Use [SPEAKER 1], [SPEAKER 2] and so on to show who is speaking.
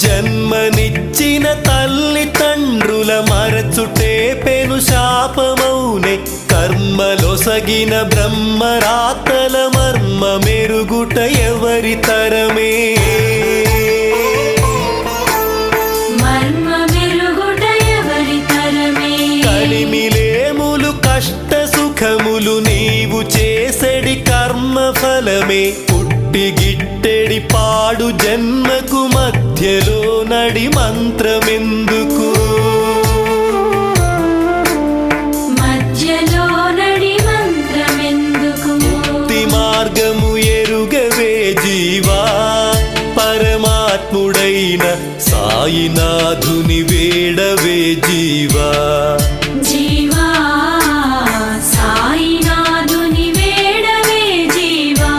[SPEAKER 1] జన్మనిచ్చిన తల్లి తండ్రుల మరచుటే పెను శాపమౌనే. కర్మలొసగిన బ్రహ్మరాతల మర్మ మెరుగుట ఎవరి తరమే? కలిమిలేములు కష్ట సుఖములు నీవు చేసడి కర్మ ఫలమే పుట్టి గిట్టెడి పాడు జన్మకు మధ్యలో నడి మంత్రమెందుకు?
[SPEAKER 2] మధ్యలో వేడవే మంత్రమెందుకు?
[SPEAKER 1] జీవా సాయినాథుని వేడవే జీవా.